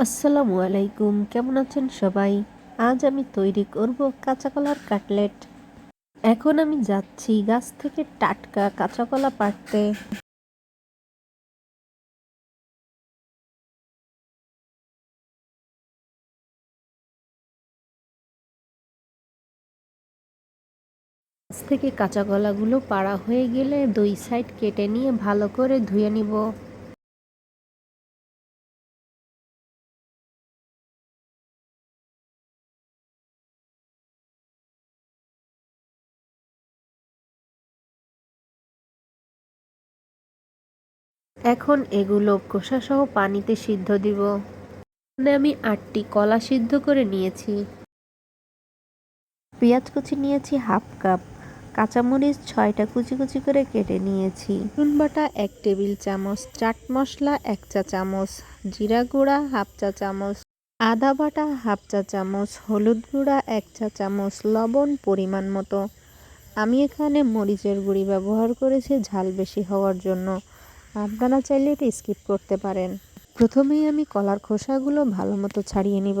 আসসালামু আলাইকুম, কেমন আছেন সবাই? আজ আমি তৈরি করব কাঁচা কলার কাটলেট। এখন আমি যাচ্ছি গাছ থেকে টাটকা কাঁচা কলা পাড়তে। গাছ থেকে কাঁচা কলাগুলো পাড়া হয়ে গেলে দুই সাইড কেটে নিয়ে ভালো করে ধুয়ে নিব। এখন এগুলো খোসাসহ পানিতে সিদ্ধ দিব। এখানে আমি আটটি কলা সিদ্ধ করে নিয়েছি। পেঁয়াজ কুচি নিয়েছি হাফ কাপ। কাঁচামরিচ ছয়টা কুচি কুচি করে কেটে নিয়েছি। নুন বাটা এক টেবিল চামচ, চাট মশলা এক চা চামচ, জিরা গুঁড়া হাফ চা চামচ, আদা বাটা হাফ চা চামচ, হলুদ গুঁড়া এক চা চামচ, লবণ পরিমাণ মতো। আমি এখানে মরিচের গুঁড়ি ব্যবহার করেছি ঝাল বেশি হওয়ার জন্য। আপনারা চাইলে এটা স্কিপ করতে পারেন। প্রথমেই আমি কলার খোসাগুলো ভালো মতো ছাড়িয়ে নিব।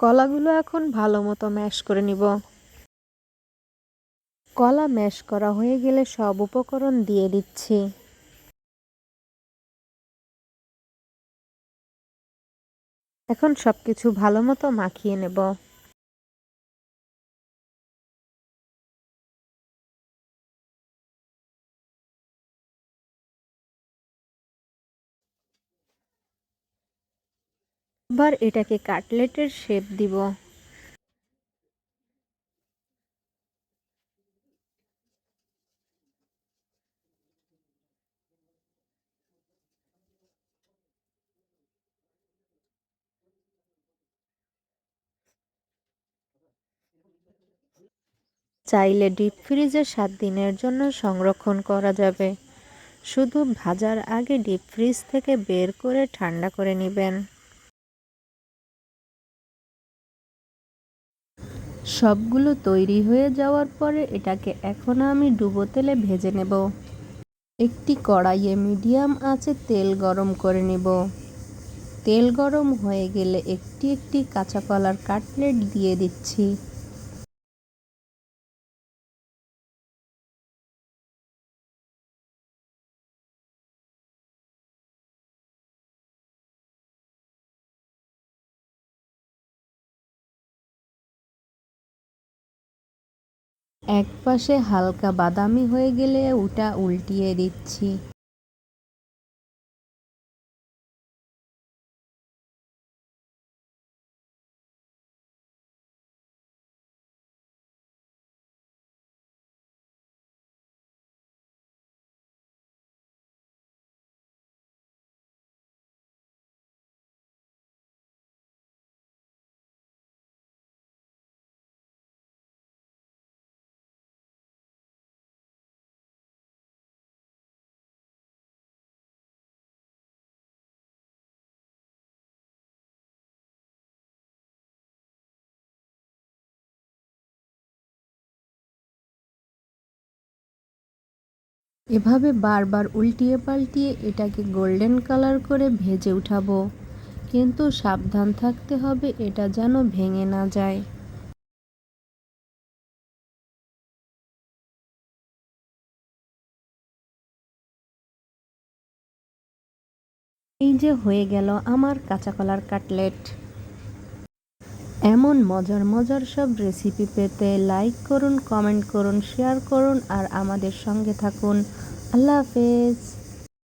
কলাগুলো এখন ভালো মতো ম্যাশ করে নিব। কলা ম্যাশ করা হয়ে গেলে সব উপকরণ দিয়ে দিচ্ছি। এখন সব কিছু ভালো মতো মাখিয়ে নেব। এবার এটাকে কাটলেটের শেপ দিব। চাইলে ডিপ ফ্রিজে সাত দিনের জন্য সংরক্ষণ করা যাবে। শুধু ভাজার আগে ডিপ ফ্রিজ থেকে বের করে ঠান্ডা করে নেবেন। সবগুলো তৈরি হয়ে যাওয়ার পরে এটাকে এখন আমি ডুবো তেলে ভেজে নেব। একটি কড়াইয়ে মিডিয়াম আছে তেল গরম করে নেব। তেল গরম হয়ে গেলে একটি একটি কাঁচা কলার কাটলেট দিয়ে দিচ্ছি। এক পাশে হালকা বাদামি হয়ে গেলে ওটা উল্টিয়ে দিচ্ছি। এভাবে বারবার উল্টিয়ে পাল্টিয়ে এটাকে গোল্ডেন কালার করে ভেজে উঠাবো। কিন্তু সাবধান থাকতে হবে, এটা যেন ভেঙে না যায়। এই যে হয়ে গেল আমার কাঁচা কলার কাটলেট। এমন মজার মজার সব রেসিপি পেতে লাইক করুন কমেন্ট করুন শেয়ার করুন, আর আমাদের সঙ্গে থাকুন। আল্লাহ হাফেজ।